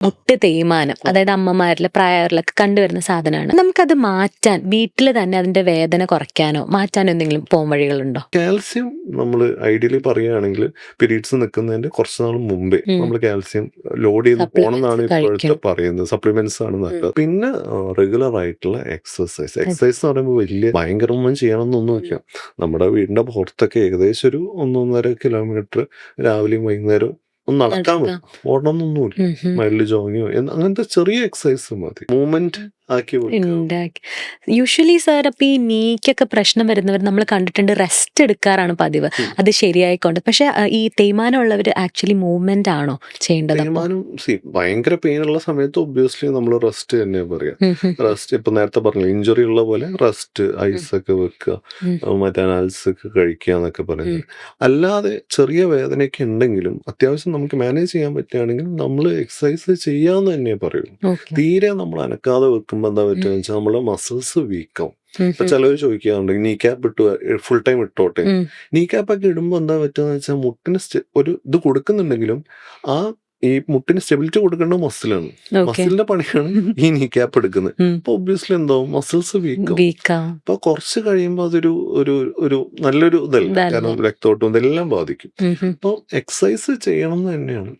മുട്ട് തേയ്മാനം. അതായത് അമ്മമാരിലെ പ്രായവരിലൊക്കെ കണ്ടുവരുന്ന സാധനമാണ്. നമുക്കത് മാറ്റാൻ വീട്ടിൽ തന്നെ അതിന്റെ വേദന കുറയ്ക്കാനോ മാറ്റാനോ എന്തെങ്കിലും പോം വഴികളുണ്ടോ? കാൽസ്യം നമ്മൾ ഐഡിയലി പറയുകയാണെങ്കിൽ പീരീഡ്സ് നിൽക്കുന്നതിന്റെ കുറച്ച് നാൾ മുമ്പേ നമ്മൾ കാൽസ്യം ലോഡ് ചെയ്ത് പോകണമെന്നാണ് എന്നാണ് ഇപ്പോഴത്തെ പറയുന്നത്. സപ്ലിമെന്റ്സ് ആണ് നല്ലത്. പിന്നെ റെഗുലർ ആയിട്ടുള്ള എക്സസൈസ് എക്സസൈസ് എന്ന് പറയുമ്പോൾ വലിയ ഭയങ്കരമൊന്നും ചെയ്യണമെന്നൊന്നും ഇല്ല നമ്മുടെ വീടിന്റെ പുറത്തൊക്കെ ഏകദേശം ഒരു ഒന്നൊന്നര കിലോമീറ്റർ രാവിലെയും വൈകുന്നേരം ഒന്ന് നടക്കാൻ നടക്കാം. ഓടണമെന്നൊന്നുമില്ല ഉം ജോങ്ങിയോ അങ്ങനത്തെ ചെറിയ എക്സസൈസ് മതി. മൂവ്മെന്റ് ആക്കി വെക്കുക ഉണ്ടാക്കി. യൂഷ്വലി സാർ അപ്പൊ ഈ നീക്കൊക്കെ പ്രശ്നം വരുന്നവർ നമ്മൾ കണ്ടിട്ടുണ്ട് റെസ്റ്റ് എടുക്കാറാണ് പതിവ്. അത് ശരിയായിക്കൊണ്ട്. പക്ഷെ ഈ തേയ്മാനമുള്ളവർ ആക്ച്വലി മൂവ്മെന്റ് ആണോ ചെയ്യേണ്ടത് അപ്പൊ? തീരുമാനം സി ഭയങ്കര പെയിൻ ഉള്ള സമയത്ത് ഒബ്വിയസ്ലി നമ്മൾ റെസ്റ്റ് തന്നെ പറയാം. ഉം ഉം. റെസ്റ്റ് ഇപ്പൊ നേരത്തെ പറഞ്ഞു ഇഞ്ചുറി ഉള്ള പോലെ റെസ്റ്റ് ഐസ് ഒക്കെ വെക്കുക ഉം. അഹ് മറ്റേ അനാൽസ് ഒക്കെ കഴിക്കുക എന്നൊക്കെ പറയുന്നത്. അല്ലാതെ ചെറിയ വേദനയൊക്കെ ഉണ്ടെങ്കിലും അത്യാവശ്യം നമുക്ക് മാനേജ് ചെയ്യാൻ പറ്റുകയാണെങ്കിൽ നമ്മൾ എക്സസൈസ് ചെയ്യാന്ന് തന്നെ പറയൂ Okay. തീരെ നമ്മൾ അനക്കാതെ വെക്കുമ്പോൾ എന്താ പറ്റുക വെച്ചാൽ നമ്മുടെ മസിൽസ് വീക്കാവും ഇപ്പൊ. ചിലവർ ചോദിക്കാറുണ്ട് നീ ക്യാപ്പ് ഇട്ടു ഫുൾ ടൈം ഇട്ടോട്ടെ? നീ ക്യാപ്പ് ഒക്കെ ഇടുമ്പോൾ എന്താ പറ്റുക വെച്ചാൽ മുട്ടിന് ഒരു ഇത് കൊടുക്കുന്നുണ്ടെങ്കിലും ആ ഈ മുട്ടിന് സ്റ്റെബിലിറ്റി കൊടുക്കേണ്ട മസിലാണ് മസിലിന്റെ പണിയാണ് ഈ നീ ക്യാപ്പ് എടുക്കുന്നത്. അപ്പൊ ഒബ്വിയസ്ലി എന്താവും മസിൽസ് വീക്കും Weak ആവും. അപ്പൊ കുറച്ച് കഴിയുമ്പോൾ അതൊരു ഒരു ഒരു നല്ലൊരു ഇതല്ല. കാരണം രക്തോട്ടം ഇതെല്ലാം ബാധിക്കും. അപ്പോൾ എക്സസൈസ് ചെയ്യണം എന്ന് തന്നെയാണ്.